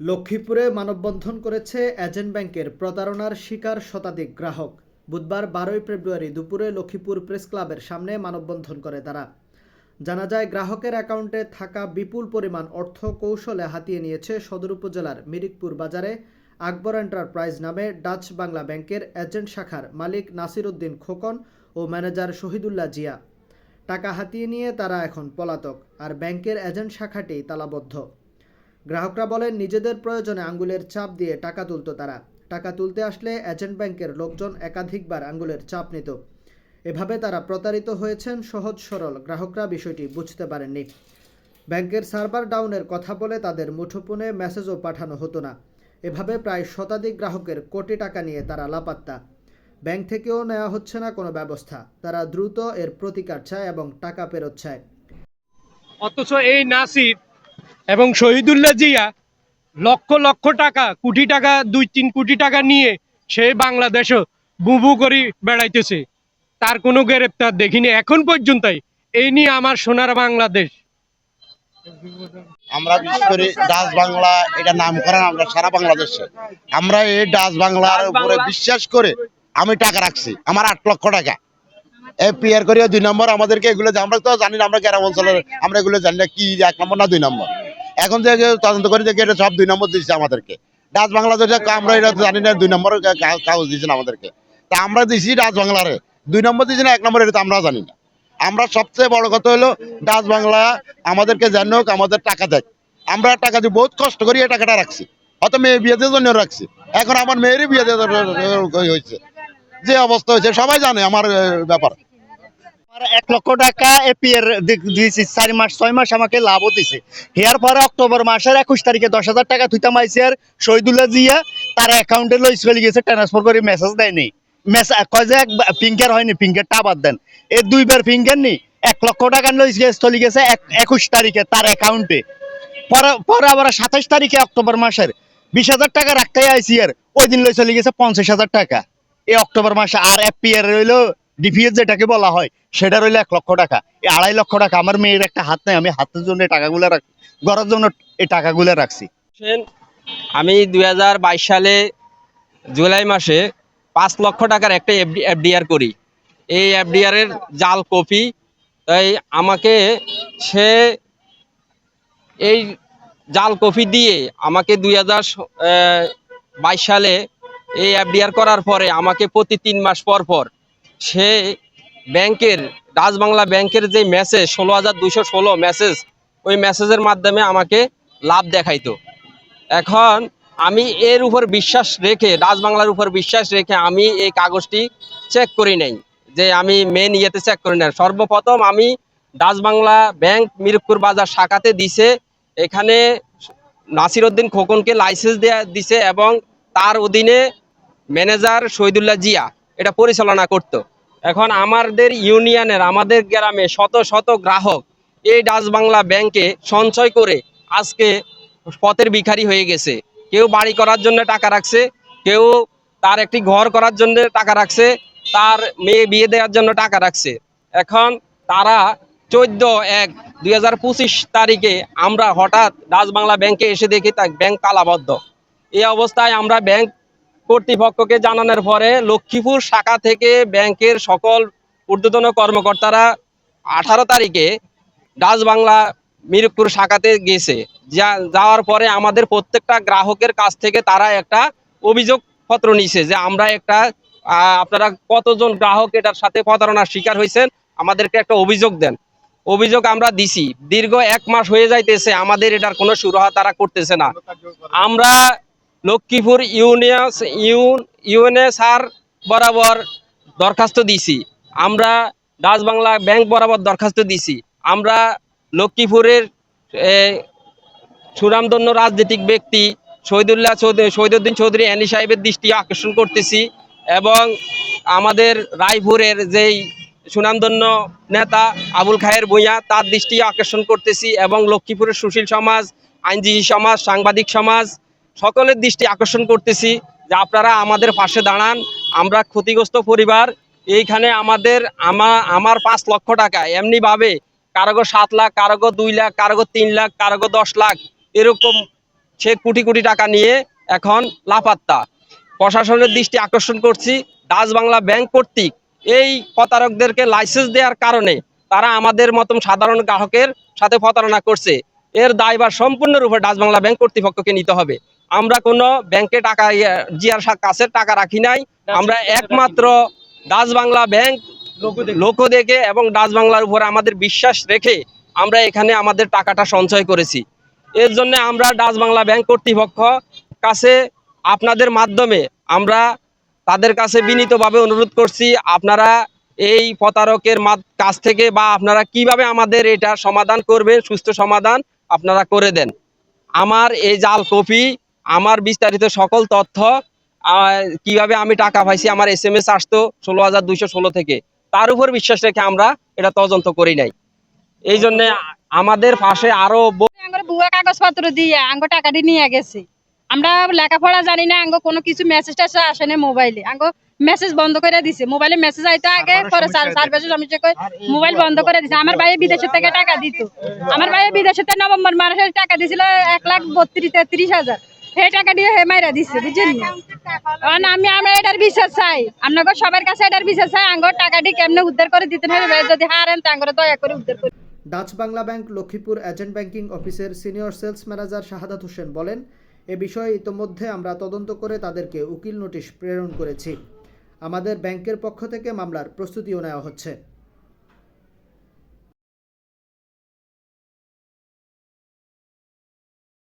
লক্ষ্মীপুরে মানববন্ধন করেছে এজেন্ট ব্যাংকের প্রতারণার শিকার শতাধিক গ্রাহক। বুধবার বারোই ফেব্রুয়ারি দুপুরে লক্ষ্মীপুর প্রেস ক্লাবের সামনে মানববন্ধন করে তারা। জানা যায়, গ্রাহকের অ্যাকাউন্টে থাকা বিপুল পরিমাণ অর্থ কৌশলে হাতিয়ে নিয়েছে সদর উপজেলার মিরিকপুর বাজারে আকবর এন্টারপ্রাইজ নামে ডাচ বাংলা ব্যাংকের এজেন্ট শাখার মালিক নাসির উদ্দিন খোকন ও ম্যানেজার শহীদুল্লাহ জিয়া। টাকা হাতিয়ে নিয়ে তারা এখন পলাতক, আর ব্যাংকের এজেন্ট শাখাটি তালাবদ্ধ। গ্রাহকরা বলেন, নিজেদের প্রয়োজনে আঙ্গুলের চাপ দিয়ে টাকা তুলতো তারা। টাকা তুলতে আসলে এজেন্ট ব্যাংকের লোকজন একাধিকবার আঙ্গুলের চাপ নিত। এভাবে তারা প্রতারিত হয়েছেন সহজ সরল। গ্রাহকরা বিষয়টি বুঝতে পারেননি। ব্যাংকের সার্ভার ডাউনের কথা বলে তাদের মুঠোফোনে মেসেজও পাঠানো হতো না। এভাবে প্রায় শতাধিক গ্রাহকের কোটি টাকা নিয়ে তারা লাপাত্তা। ব্যাংক থেকেও নেওয়া হচ্ছে না কোনো ব্যবস্থা। তারা দ্রুত এর প্রতিকার চায় এবং টাকা ফেরত চায়। অথচ এই নাসির এবং শহীদুল্লাহ জিয়া লক্ষ লক্ষ টাকা, কোটি টাকা, দুই তিন কোটি টাকা নিয়ে সে বাংলাদেশও বুবু করি বেড়াইতেছে। তার কোনো গ্রেপ্তার দেখিনি, এখন পর্যন্তই। এই নিয়ে আমার সোনার বাংলাদেশ। আমরা বিশেষ করে ডাচ বাংলা, এটা নামকরণ আমরা সারা বাংলাদেশে। আমরা এই ডাচ বাংলার উপরে বিশ্বাস করে আমি টাকা রাখছি, আমার আট লক্ষ টাকা। এই পিয়ার করে দুই নম্বর আমাদেরকে এগুলো আমরা তো জানি না আমরা গ্রাম অঞ্চলের, আমরা এগুলো জানি না কি, এক নম্বর না দুই নম্বর। এখন থেকে তদন্ত করে দেখি এটা সব দুই নম্বর দিচ্ছে আমাদেরকে। ডাচ বাংলাদেশে আমরা এটা জানি না, দুই নম্বর কাগজ দিয়েছেন আমাদেরকে। তা আমরা দিছি ডাচ বাংলারে দুই নম্বর দিয়েছি না এক নম্বর এটা আমরা জানি না। আমরা সবচেয়ে বড় কথা হলো, ডাচ বাংলা আমাদেরকে যেন হোক, আমাদের টাকা দেয়। আমরা টাকা দিয়ে বহুত কষ্ট করি এই টাকাটা রাখছি। হয়তো মেয়ে বিয়ে দিয়ে জন্য রাখছি। এখন আমার মেয়েরই বিয়ে হয়েছে। যে অবস্থা হয়েছে, সবাই জানে আমার ব্যাপার। এক লক্ষ টাকা এপিএর দিয়েছি, চার মাস, ছয় মাস আমাকে লাভও দিছে। হেয়ার পরে অক্টোবর মাসের একুশ তারিখে দশ হাজার টাকা আইসি আর শহীদুল্লাহ জিয়া তার অ্যাকাউন্টে লইস ফেলে গেছে ট্রান্সফার করে মেসেজ দেয়নি মেসেজ কয় যে ফিঙ্গার হয়নি ফিঙ্গারটা বাদ দেন। দুইবার ফিঙ্গার নি, এক লক্ষ টাকা গেছে চলে গেছে একুশ তারিখে তার অ্যাকাউন্টে পরে পরে আবার সাতাশ তারিখে অক্টোবর মাসের বিশ হাজার টাকা রাখতে আইসি আর, ওই দিন লই চলে গেছে পঞ্চাশ হাজার টাকা। এই অক্টোবর মাসে আর এপিআর রইল ডিপিএস যেটাকে বলা হয়, সেটা রইল এক লক্ষ টাকা। এই আড়াই লক্ষ টাকা আমার মেয়ের একটা হাত নেই, আমি হাতের জন্য টাকাগুলো রাখ ঘরের জন্য এই টাকাগুলো রাখছি। আমি দু হাজার বাইশ সালে জুলাই মাসে পাঁচ লক্ষ টাকার একটা এফডি এফডিআর করি। এই এফডিআর এর জাল কপি, তাই আমাকে সে এই জাল কপি দিয়ে আমাকে দুই সালে এই এফডিআর করার পরে আমাকে প্রতি তিন মাস পর পর সে ব্যাংকের রাজবাংলা ব্যাংকের যে মেসেজ ষোলো হাজার দুশো ষোলো মেসেজ ওই মেসেজের মাধ্যমে আমাকে লাভ দেখাইতো। এখন আমি এর উপর বিশ্বাস রেখে রাজবাংলার উপর বিশ্বাস রেখে আমি এই কাগজটি চেক করি নাই, যে আমি মেন ইয়েতে চেক করি নাই। সর্বপ্রথম আমি রাজবাংলা ব্যাংক মিরপুর বাজার শাখাতে দিছে, এখানে নাসির উদ্দিন খোকনকে লাইসেন্স দেয়া দিছে এবং তার অধীনে ম্যানেজার শহীদুল্লাহ জিয়া, এটা পরিচালনা করত। এখন আমাদের ইউনিয়নের, আমাদের গ্রামে শত শত গ্রাহক এই ডাচ বাংলা ব্যাংকে সঞ্চয় করে আজকে পথের ভিখারি হয়ে গেছে। কেউ বাড়ি করার জন্য টাকা রাখছে, কেউ তার একটি ঘর করার জন্য টাকা রাখছে, তার মেয়ে বিয়ে দেওয়ার জন্য টাকা রাখছে। এখন তারা চোদ্দ এক দুই তারিখে আমরা হঠাৎ রাজবাংলা ব্যাংকে এসে দেখি ব্যাংক তালাবদ্ধ এই অবস্থায় আমরা ব্যাংক কর্তৃপক্ষকে জানানোর পরে লক্ষ্মীপুর শাখা থেকে ব্যাংকের সকল ঊর্ধ্বতন কর্মকর্তারা আঠারো তারিখে রাজবাংলা মিরপুর শাখাতে গেছে। যা- যাওয়ার পরে আমাদের প্রত্যেকটা গ্রাহকের কাছ থেকে তারা একটা অভিযোগ পত্র নিছে যে আমরা একটা আপনারা কতজন গ্রাহক এটার সাথে প্রতারণার শিকার হয়েছেন, আমাদেরকে একটা অভিযোগ দেন। অভিযোগ আমরা দিছি। দীর্ঘ এক মাস হয়ে যাইতেছে, আমাদের এটার কোনো সুরাহা তারা করতেছে না। আমরা লক্ষ্মীপুর ইউনিয়ন ইউন ইউএনএ স্যার বরাবর দরখাস্ত দিছি। আমরা রাজবাংলা ব্যাংক বরাবর দরখাস্ত দিছি। আমরা লক্ষ্মীপুরের সুনামধন্য রাজনৈতিক ব্যক্তি শহীদুল্লাহ চৌধুরী, শহীদুদ্দিন চৌধুরী অ্যানি সাহেবের দৃষ্টি আকর্ষণ করতেছি এবং আমাদের রায়পুরের যেই সুনামধন্য নেতা আবুল খায়ের ভূঁইয়া, তার দৃষ্টি আকর্ষণ করতেছি এবং লক্ষ্মীপুরের সুশীল সমাজ, আইনজীবী সমাজ, সাংবাদিক সমাজ সকলের দৃষ্টি আকর্ষণ করতেছি যে আপনারা আমাদের পাশে দাঁড়ান। আমরা ক্ষতিগ্রস্ত পরিবার, এইখানে আমাদের আমা, আমার পাঁচ লক্ষ টাকা, এমনিভাবে কারোগো সাত লাখ, কারোগো দুই লাখ, কারোগো তিন লাখ, কারোগো দশ লাখ, এরকম সে কোটি কোটি টাকা নিয়ে এখন লাপাত্তা। প্রশাসনের দৃষ্টি আকর্ষণ করছি ডাচ বাংলা ব্যাংক কর্তৃক এই প্রতারকদেরকে লাইসেন্স দেওয়ার কারণে তারা আমাদের মতন সাধারণ গ্রাহকের সাথে প্রতারণা করছে। এর দায়ভার সম্পূর্ণরূপে ডাচ বাংলা ব্যাংক কর্তৃপক্ষকে নিতে হবে। আমরা কোনো ব্যাংকে টাকা ইয়ে, জিয়ার কাছে টাকা রাখি নাই। আমরা একমাত্র ডাচ বাংলা ব্যাংক লোক দেখে। এবং ডাচ বাংলার উপরে আমাদের বিশ্বাস রেখে আমরা এখানে আমাদের টাকাটা সঞ্চয় করেছি। এর জন্য আমরা ডাচ বাংলা ব্যাংক কর্তৃপক্ষ কাছে আপনাদের মাধ্যমে আমরা তাদের কাছে বিনীতভাবে অনুরোধ করছি আপনারা এই প্রতারকের কাছ থেকে বা আপনারা কীভাবে আমাদের এটা সমাধান করবেন সুস্থ সমাধান আপনারা করে দেন। আমার এই জাল কপি আমার বিস্তারিত সকল তথ্য কীভাবে আমি টাকা পাইছি আমার এস এম এস আসতো ষোলো হাজার দুইশো ষোলো থেকে। তার উপর বিশ্বাস রেখে আমরা এটা তদন্ত করি নাই। এই জন্য আমাদের পাশে আরও বুয়া কাগজপত্র দিয়ে আঙ্গ টাকাটি নিয়ে গেছে। আমরা লেখাপড়া জানি না আঙ্গ কোনো কিছু মেসেজ টেসেজ আসে না মোবাইলে আঙ্গ মেসেজ বন্ধ করে দিছে। মোবাইলে মেসেজ আইতো আগে পরে সার্ভিসের সমস্যা করে মোবাইল বন্ধ করে দিছে। আমার ভাই বিদেশের থেকে টাকা দিত। আমার ভাই বিদেশের থেকে নভেম্বর মাসে টাকা দিছিল এক লাখ বত্রিশ তেত্রিশ হাজার। সেই টাকা দিয়ে হে মাইরা দিছে, বুঝছেন কারণ আমি আমরা এটার বিচার চাই। আপনাকে সবার কাছে এটার বিচার চাই, আঙ্গর টাকাটি কেমনে উদ্ধার করে দিতে হবে যদি হারেন, তা দয়া করে উদ্ধার করে Dutch Bangla bank Lakshmipur agent banking অফিসের senior sales manager Shahadat Hossain বলেন, এ বিষয়ে ইতোমধ্যে আমরা তদন্ত করে তাদেরকে উকিল নোটিশ প্রেরণ করেছি। আমাদের ব্যাংকের পক্ষ থেকে মামলার প্রস্তুতিও নেওয়া হচ্ছে।